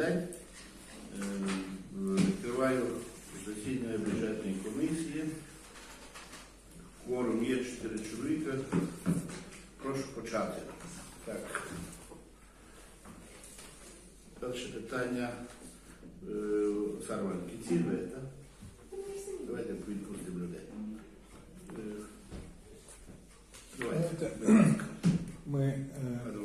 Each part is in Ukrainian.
день. Е, Відкриваю засідання бюджетної комісії. Кворум є 4 чоловіка. Прошу почати. Так. Перше питання. Е, Сарван, кінці ви, так? Давайте відпустимо людей. Е, Давайте. будь ласка. Ми е,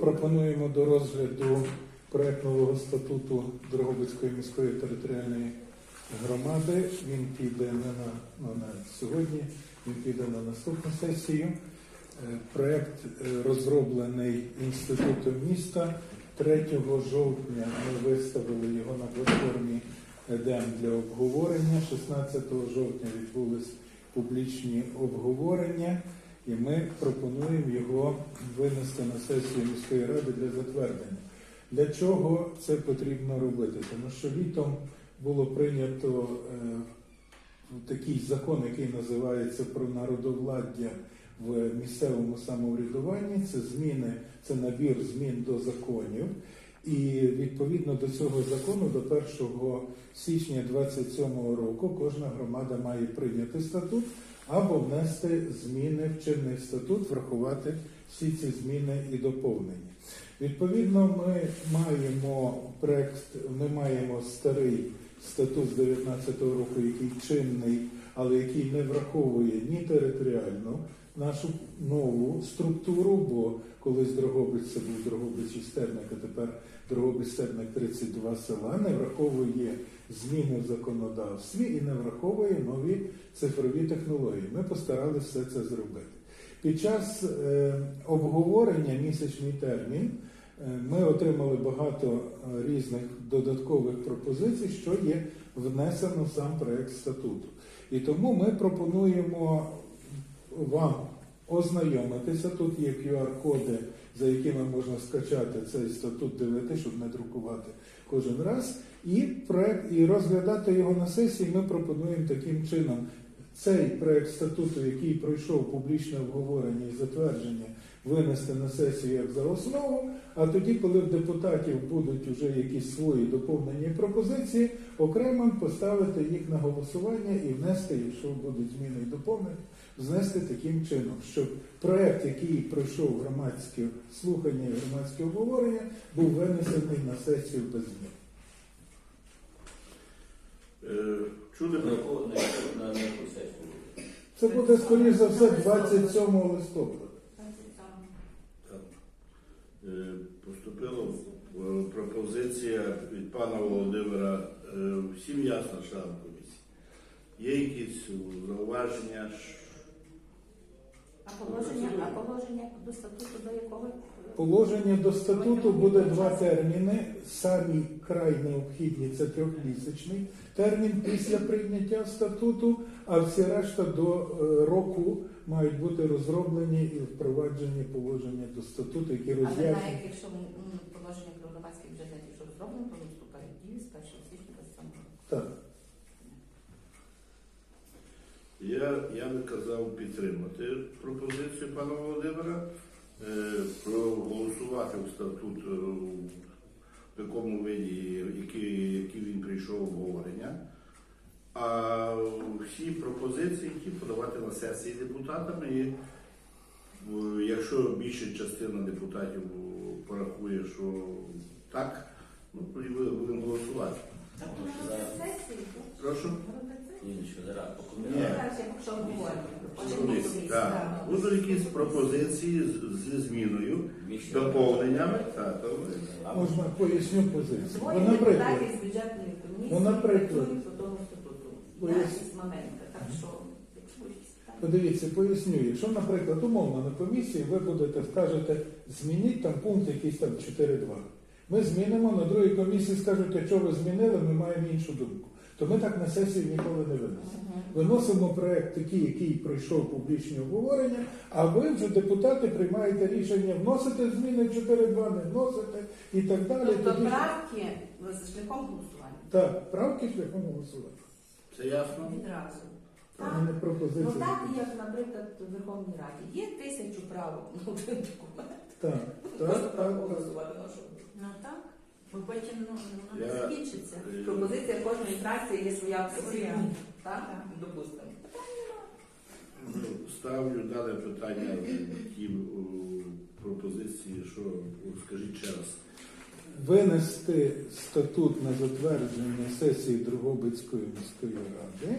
пропонуємо до розгляду проект нового статуту Дрогобицької міської територіальної громади. Він піде не на, ну, на сьогодні, він піде на наступну сесію. Е, Проект е, розроблений інститутом міста. 3 жовтня ми виставили його на платформі ЕДЕМ для обговорення. 16 жовтня відбулись публічні обговорення. І ми пропонуємо його винести на сесію міської ради для затвердження. Для чого це потрібно робити? Тому що літом було прийнято е, такий закон, який називається про народовладдя в місцевому самоврядуванні. Це зміни, це набір змін до законів. І відповідно до цього закону, до 1 січня 2027 року, кожна громада має прийняти статут або внести зміни в чинний статут, врахувати всі ці зміни і доповнення. Відповідно, ми маємо проект, ми маємо старий статут з 19 року, який чинний, але який не враховує ні територіальну нашу нову структуру, бо колись Дрогобич це був Дрогобич і Стерник, а тепер Дрогобич Стерник 32 села, не враховує зміни в законодавстві і не враховує нові цифрові технології. Ми постаралися все це зробити. Під час е, обговорення місячний термін е, ми отримали багато е, різних додаткових пропозицій, що є внесено в сам проект статуту. І тому ми пропонуємо вам ознайомитися. Тут є QR-коди, за якими можна скачати цей статут, дивити, щоб не друкувати кожен раз. І проект, і розглядати його на сесії ми пропонуємо таким чином. Цей проект статуту, який пройшов публічне обговорення і затвердження, винести на сесію як за основу. А тоді, коли в депутатів будуть вже якісь свої доповнені пропозиції, окремо поставити їх на голосування і внести, якщо будуть зміни і доповнення, знести таким чином, щоб проект, який пройшов громадське слухання і громадське обговорення, був винесений на сесію без змін. Е, Чули На про яку- на яку- на- на яку сесію? Це буде, скоріш за все, 27 листопада. Так. Е, Поступила е, пропозиція від пана Володимира. Е, Всім ясно, член комісії. Є якісь зауваження? А положення, а положення до статуту до якого? Положення до статуту буде два терміни. Самі край необхідні це трьохмісячний термін після прийняття статуту, а всі решта до е, року мають бути розроблені і впроваджені положення до статуту, які Але роз'яснюють. навіть якщо м, положення про громадський бюджет, якщо зроблено, то вступає в дію з 1 січня 27 року. Так. Я, я би казав підтримати пропозицію пана Володимира, е, проголосувати в статут е, в такому виді, який, який він прийшов обговорення. А всі пропозиції ті подавати на сесії депутатами. І е, якщо більша частина депутатів порахує, що так, ну будемо голосувати. Прошу. Ні, нічого, зараз говорю. Будуть, якісь пропозиції з- зі зміною, доповненнями. Так, то ви- Можна поясню позицію. Двоє Ну, наприклад, депутатів з бюджетної комісії Ну, наприклад. працюють по тому статуту. Бо Я є- моменту, так що, якщо якісь питання. Подивіться, поясню. Якщо, наприклад, умовно на комісії ви будете скажете, змініть там пункт якийсь там 4.2. Ми змінимо, на другій комісії скажуть, а що ви змінили, ми маємо іншу думку. То ми так на сесію ніколи не виносимо. Виносимо проект такий, який пройшов публічне обговорення, а ви вже депутати приймаєте рішення вносити зміни 4.2, не вносите і так далі. Тобто Тоді- правки з шляхом голосування. Так, правки шляхом голосування. Це ясно? Відразу. Це Так. не пропозиція. Ну так, як, наприклад, в Верховній Раді. Є тисячу правок на один документ. Так, так, так, так. проголосувати що. Ну так. Бо потім ну, воно Я- не закінчиться. е, Пропозиція кожної фракції є своя позиція. Так? Допустимо. Ну, Ставлю дане питання ті о, пропозиції, що о, скажіть ще раз. Винести статут на затвердження сесії Дрогобицької міської ради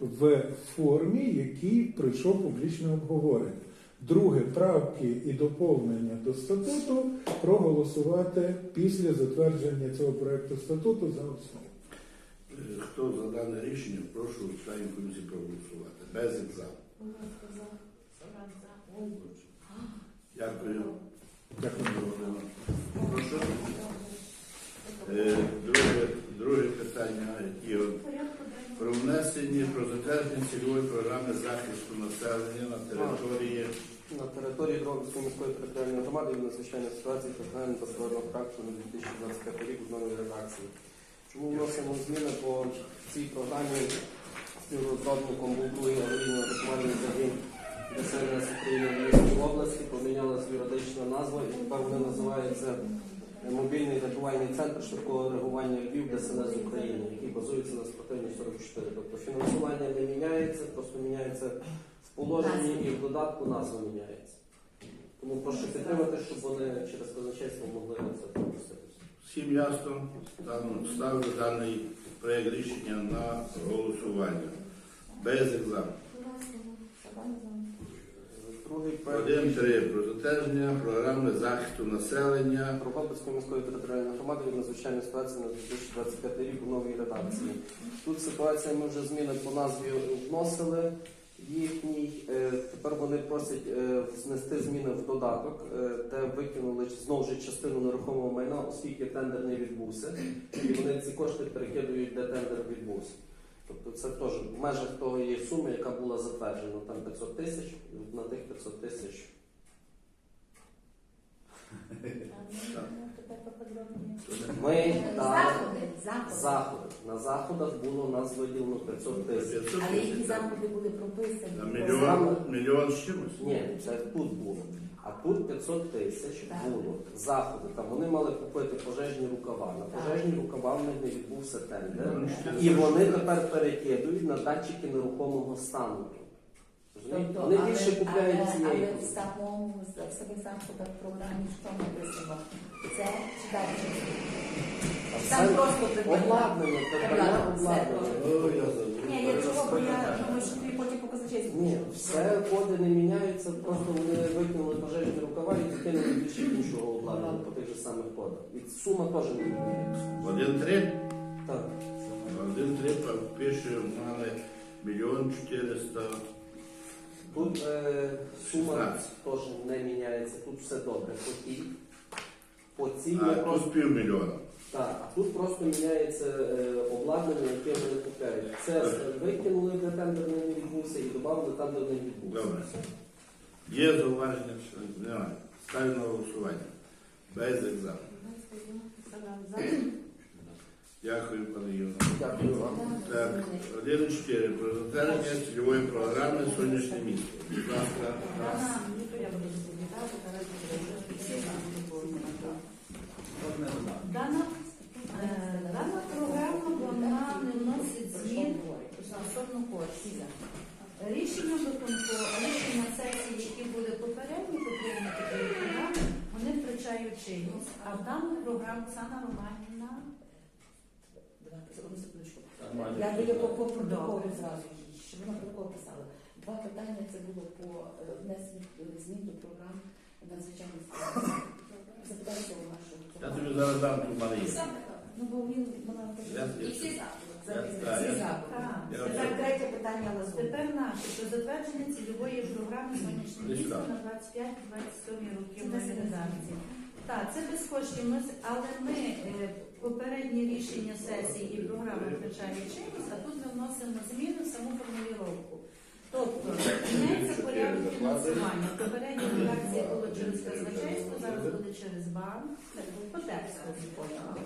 в формі, який пройшов публічне обговорення. Друге, правки і доповнення до статуту проголосувати після затвердження цього проекту статуту за основу. Е, Хто за дане рішення, прошу членів комісії проголосувати. Без екзамену. Дякую. Дякую. Володимир. Прошу. Е, Друге, друге питання Ігор. Про внесення про затвердження цільової програми захисту населення на території На території Дрогобицької міської територіальної громади від надзвичайної ситуації кримінального та характеру на 2025 рік в новій редакції. Чому вносимо зміни по цій програмі співрозробником був другий аварійно-рятувальний загін ДСНС України в Львівській області, помінялася юридична назва і тепер вони називаються Мобільний рятувальний центр швидкого реагування Львів ДСНС України, який базується на спортивній 44. Тобто фінансування не міняється, просто міняється в положенні і в додатку назва міняється. Тому прошу підтримати, щоб вони через казначейство могли це пропуститися. Всім ясно, Ставлю- ставлю даний проєкт рішення на голосування. Без екзамену. Другий проект Один три про затвердження програми захисту населення. Прокопівської міської територіальної громади від надзвичайної ситуації на 2025 рік у новій редакції. Тут ситуація ми вже зміни по назві вносили їхній. Е, Тепер вони просять е, внести зміни в додаток, е, де викинули знову ж частину нерухомого майна, оскільки тендер не відбувся, і вони ці кошти перекидують, де тендер відбувся. Це теж в межах тої суми, яка була затверджена, там 500 тисяч, на тих 500 тисяч ми дали Заходи, заходи. заходи. На заходах було у нас виділено 500 тисяч. Але які заходи були прописані? Мільйон, мільйон з чимось. Ні, це тут було. А тут 500 тисяч Так. було заходи. Там вони мали купити пожежні рукава. На пожежні рукава в них не відбувся тендер. Ну, І вони тепер перекидують на датчики нерухомого стану. Тобто, Вони але- більше купляють але- цієї. Але в самому в самих заходах програмі що написано? Це чи Там просто придбання Обладнання, обладнання. Ні, я чого, бо я думаю, що тобі потім показати. Ні, все коди не міняються, просто вони викинули пожежні рукава і закинули більше іншого обладнання по тих же самих кодах. І сума теж не міняється. Один три. Так. Один три пише, мали мільйон чотириста. Тут е, сума 16. теж не міняється, тут все добре. По тій, по цій А ми просто тут півмільйона. так, а тут просто міняється е, обладнання, яке вони купляють. Це е, викинули, де тендер не відбувся, і додали де не відбувся. Добре. Є зауваження? Немає. Ставлю на голосування. Без екзамену. Дякую, пане Юно. Дякую вам. Так, 1.4. Про затвердження цільової програми сонячне місто. Будь ласка, зараз Дана, е, дана програма вона не вносить змін стосовно коштів. Рішення виконку, рішення сесії, які були попередні по прийняті цієї програми, вони втрачають чинність, а в дану програму Оксана Романівна Нормально. Я даю по по протоколу зразу, щоб вона протокол писала. Два питання це було по е, внесенню змін до програм надзвичайних ситуацій. Запитайте у вашого. я тобі зараз дам ту Марію. Ну, бо він, вона І всі так, третє питання Лазу. Тепер наше про затвердження цільової програми сонячне місто на 25-27 роки в. Так, це без коштів, але ми е, попередні рішення сесії і програми втрачає чинність, а тут ми вносимо зміни в саму формулювання. Тобто зміняється порядок фінансування. Попередня редакція було через казначейство, зараз буде через банк. По тексту поняла.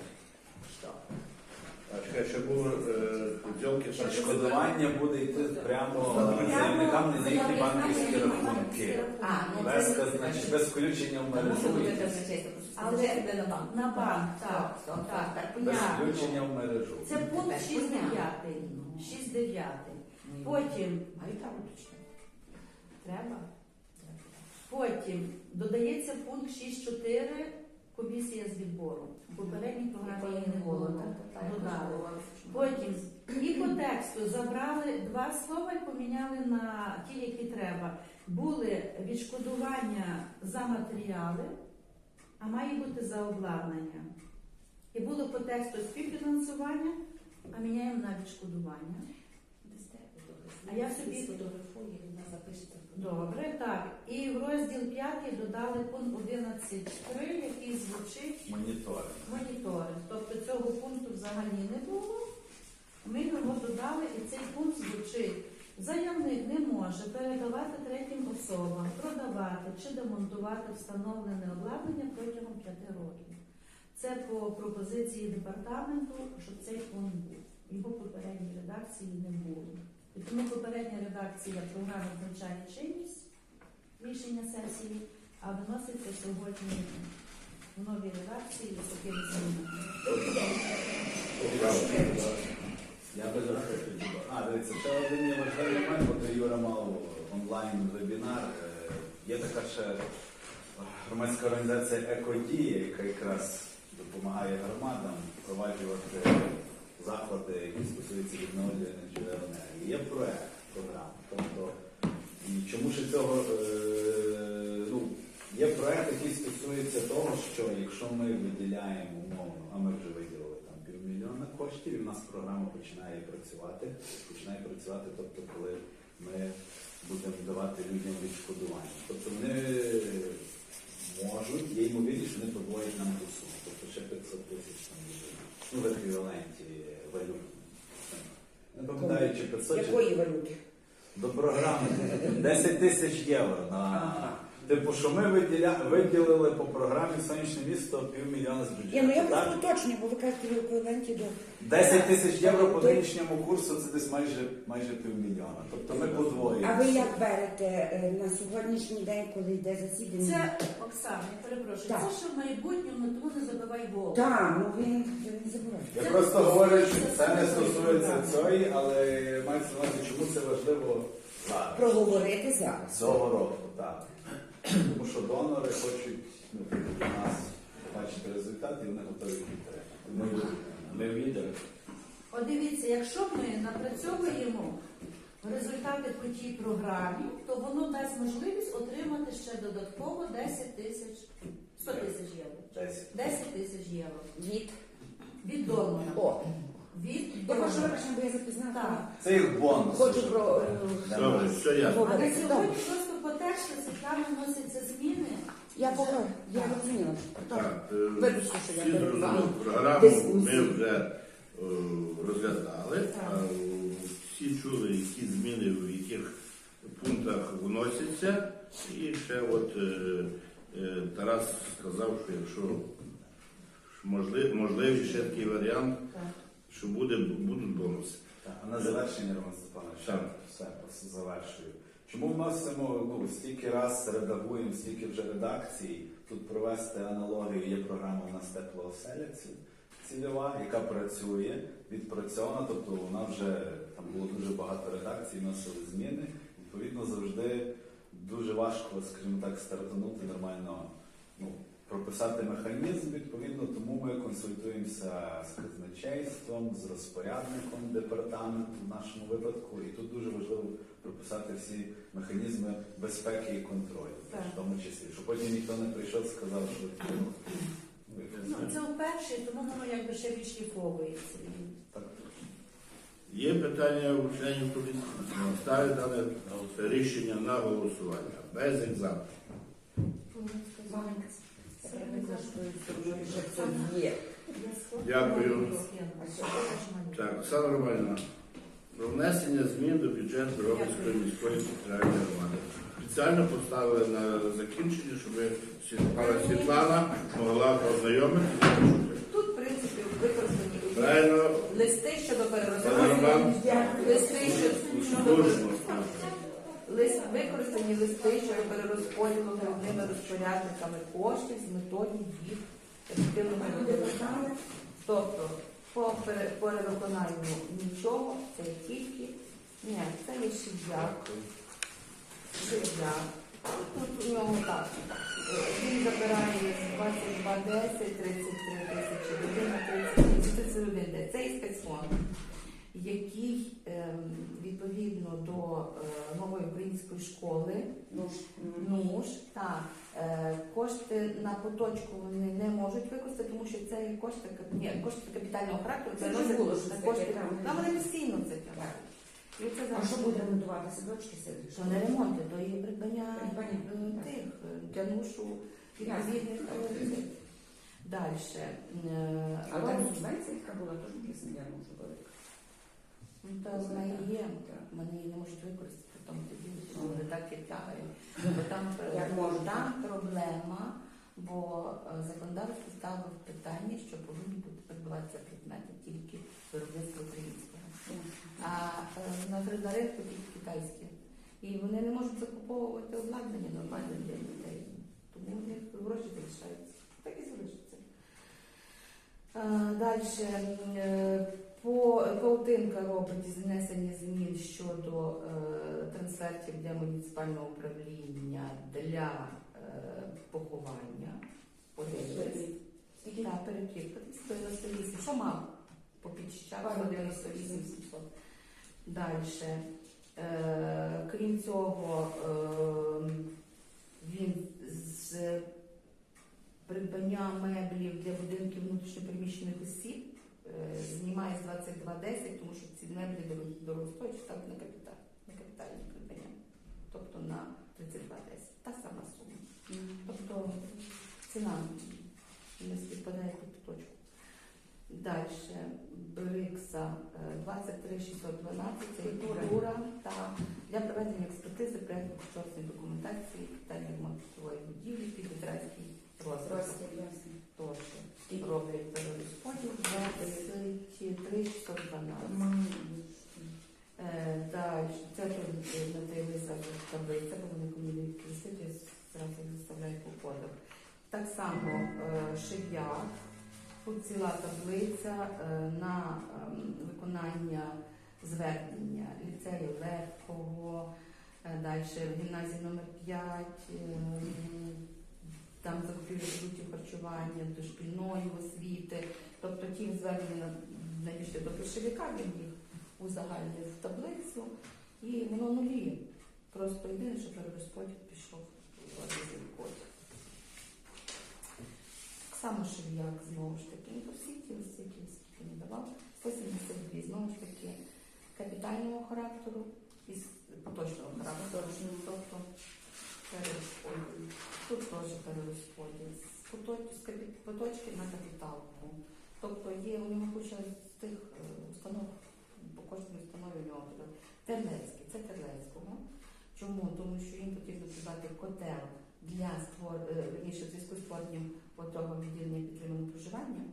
А чекай, ще було е, поділки. Відшкодування буде йти прямо заявникам на їхні банківські рахунки. Ну Без, включення в що мережу. Але Зачекайте на банк. на банк, так, Стоп, стоп, так, так, Без понятно. включення в мережу. Це пункт Так, 6.9. 6.9. Потім Маю право точно. треба. Потім додається пункт 6.4 комісія з відбору. В попередній програмі її не було. Потім і по тексту забрали два слова і поміняли на ті, які треба. Були відшкодування за матеріали, а має бути за обладнання. І було по тексту співфінансування, а міняємо на відшкодування. А я собі- сфотографую, вона запишеться. Добре, так. І в розділ 5 додали пункт 11.3, який звучить Моніторинг. моніторинг. Тобто цього пункту взагалі не було. Ми його додали, і цей пункт звучить. Заявник не може передавати третім особам, продавати чи демонтувати встановлене обладнання протягом 5 років. Це по пропозиції департаменту, щоб цей пункт був. Його попередній редакції не було. І тому попередня редакція програми втрачає чинність рішення сесії, а виноситься сьогодні в новій редакції з такими змінами. Я би запитую. А, дивіться, це один важливий момент, от Юра мав онлайн-вебінар. Е, Є така ще громадська організація Екодія, яка якраз допомагає громадам впроваджувати заходи, які стосуються відновлюваних джерел енергії. Є проект, програма. Тобто, і чому ж цього е, ну, є проект, який стосується того, що якщо ми виділяємо умовно, а ми вже виділили півмільйона коштів, і в нас програма починає працювати, починає працювати, тобто, коли ми будемо давати людям відшкодування. Тобто вони можуть, є ймовірність, що вони подвоїть нам ту суму. Тобто ще 500 тисяч там ну, в еквіваленті валют. Не пам'ятаю, чи 500 Якої валюти? до програми 10 тисяч євро на. Типу, що ми виділя... виділили по програмі сонячне місто півмільйона з Ні, ну я бюджету. просто Так? уточнюю, бо ви кажете в еквіваленті до 10 тисяч євро по То- нинішньому курсу це десь майже майже півмільйона. Тобто ми подвоїмо. А ви як берете е, на сьогоднішній день, коли йде засідання? Це Оксана, я перепрошую, Так. це що в майбутньому, тому не забивай голову. Так, ну ви ви не забувайте. Я Це просто говорю, що це не стосується цієї, але мається на увазі, чому це важливо зараз. Проговорити зараз. Цього року, так. Тому що донори хочуть ну, нас бачити результати, і вони готові підтримати. Ми, ми лідери. От дивіться, якщо ми напрацьовуємо результати по тій програмі, то воно дасть можливість отримати ще додатково 10 тисяч, 100 тисяч євро. 10. 10 тисяч євро Від від донора. о, Від я прошу донора. вибачення, бо я запізнала. Так. Це їх бонус. Хочу про е, Добре, що я? А на сьогодні просто Світлана вносяться зміни. Я поговорю, я розуміла. Так. Так, е, Вибачте, що я всі зрозуміли. Програму Дискусії. ми вже е, розглядали. Так. а, Всі чули, які зміни в яких пунктах вносяться. І ще от е, е, Тарас сказав, що якщо можливий, можливий ще такий варіант, Так. що буде, будуть бонуси. Так, А на завершення, Роман Степанович, Так. все завершую. Чому вносимо, ну, стільки раз редагуємо, стільки вже редакцій, тут провести аналогію, є програма у нас теплооселяці цільова, яка працює, відпрацьована, тобто вона вже там було дуже багато редакцій, носили зміни. Відповідно, завжди дуже важко, скажімо так, стартанути нормально, ну, прописати механізм, відповідно, тому ми консультуємося з казначейством, з розпорядником департаменту в нашому випадку, і тут дуже важливо прописати всі механізми безпеки і контролю, Так. в тому числі, щоб потім ніхто не прийшов і сказав, що ну, ви Ну, це вперше, тому воно якби ще відшліфовується. так. Є питання у членів комісії? Ставить дане рішення на голосування. Без екзамену. Дякую. Так, Оксана Романівна, про внесення змін до бюджету Робицької міської територіальної громади. Спеціально поставили на закінчення, щоб Світлана могла познайомитися. Тут, в принципі, використані Правильно, листи щодо перерозподілу. Листи щодо. Лист, використані листи щодо перерозподілу головними розпорядниками коштів з метою їх ефективного використання. Тобто по пере- перевиконанню нічого, це тільки ні, це є шив'як. Шив'як. Тут у нього так. Він забирає з 2210, 33 тисячі гривень на 30 31 де. Це і спецфонд, який ем, відповідно до е, нової української школи Ну НУШ, так, е, кошти на поточку вони не можуть використати, тому що це є кошти, ні, кошти капітального характеру, Це вже було кошти. Там вони постійно це тягнуть. І це А що буде ремонтувати садочки сидиш? що не ремонти, то є придбання е, тих для НУШу відповідних Далі. А там субвенція, яка була, теж для сім'я може бути. Та вона і є, вони її не можуть використати, тому тоді вони так і тягають. Бо там, там проблема, бо е, законодавство ставив питання, що повинні бути придбаватися предмети тільки виробництва українського. А е, на ринку тільки китайські. І вони не можуть закуповувати обладнання нормальне для дітей. Тому вони гроші залишаються. Так і залишаться. Далі по паутинка робить знесення змін щодо е, трансфертів для муніципального управління для е, поховання. Подивились. Так, перекидка. 198. Що мав? По підщах 198 700. Далі. Е, крім цього, е, він з придбання меблів для будинків внутрішньопереміщених осіб знімає з 2210, тому що ці меблі дорогостоячі ставить на капітал, на капітальні придбання. Тобто на 3210. Та сама сума. Тобто ціна не співпадає під точку. Далі Брикса е, 23612, це культура та для проведення експертизи проєкту кошторисної документації питання житлової будівлі під розвиток. Тож роблять перерозподіл 23 612. Е, Далі, це е, на той висаду таблиця, бо вони не відкрити, зразу їх заставляють по кодах. Так само е, шив'як, тут ціла таблиця е, на ем, виконання звернення ліцею легкого, далі гімназії номер 5, там закупівлі продуктів харчування, дошкільної освіти, тобто ті звернення на- найбільше до пішовика, він їх узагальнив в таблицю, і воно нулі. Просто єдине, що перерозподіл пішов один код. Так само шев'як знову ж таки, ну, по всі ті які скільки не давав, 172 знову ж таки капітального характеру і поточного характеру. Тобто перерозподіл. Тут теж перерозподіл. З поточки на капіталку. Тобто є у нього куча з тих е, установ, по кожній установі у нього. Терлецький, це Терлецького. Чому? Тому що їм потрібно придбати котел для створ... е, в зв'язку з створенням того відділення підтриманого проживання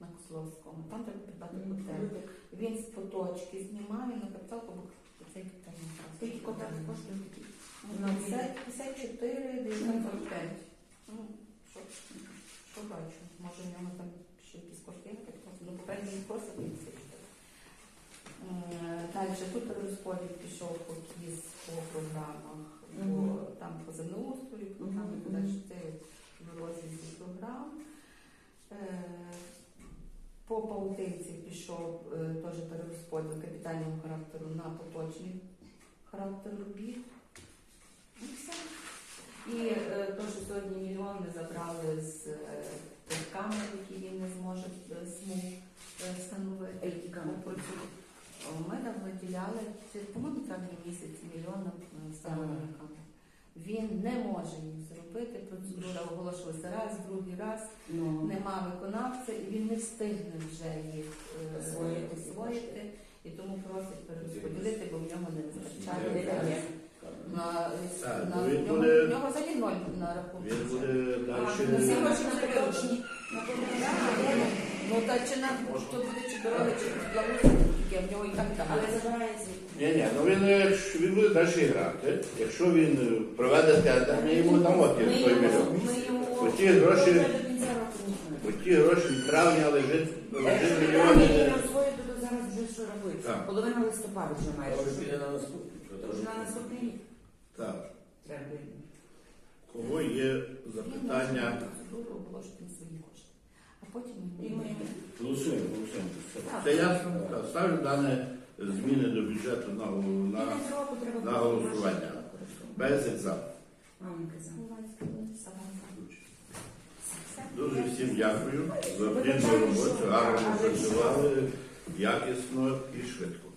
на Кословському. Там треба придбати котел. Він з поточки знімає на капіталку, бо цей капітальний Скільки котел коштує 54, 95. Ну, що, що бачу? Може, в нього там ще якісь кошти є? Ну, попередньо він просто 54. Далі тут розподіл пішов по КІС, по програмах, по, там по землеустрою, програми, далі мгм. це в розрізі програм. Е, По паутинці пішов е, теж перерозподіл капітального характеру на поточний характер робіт. І все. І е, то, що сьогодні мільйони забрали з е, камер, які він не зможе е, смуг е, встановити. Які камери? По Ми там виділяли, це, по-моєму, травні місяці мільйона е, встановлення камер. Він не може їх зробити. Процедура оголошувалася раз, другий раз. Ну, Нема виконавця, і він не встигне вже їх е, Освоїти. освоїти, і тому просить перерозподілити, бо в нього не вистачає. На, Так, на, ну, він нього, буде- в нього взагалі ноль на рахунку. Він буде а, далі. ну, всі гроші на. На Ну та чи на то буде чи дорога, чи тільки в нього і так там. Але забирає звідти. Ні, ні, ну він, е, якщо він буде далі грати. Якщо він е, проведе тендер, ми йому дамо ті Ми той йому, мільйон. ми йому Бо ті гроші, До кінця року не бо ті гроші від травня лежить, лежить Якщо мільйони. мільйон освоїти, то зараз вже що робити? Так. Половина листопада вже майже. Може піде на наступний. Тож на наступний рік Так. треба. Кого є запитання? Процедуру обложити на свої кошти. А потім І ми Голосуємо, голосуємо. Це? Так, ставлю дане зміни до бюджету на, на, на голосування. Без за. Мама. Дуже всім дякую за плідну роботу, гарно працювали, якісно і швидко.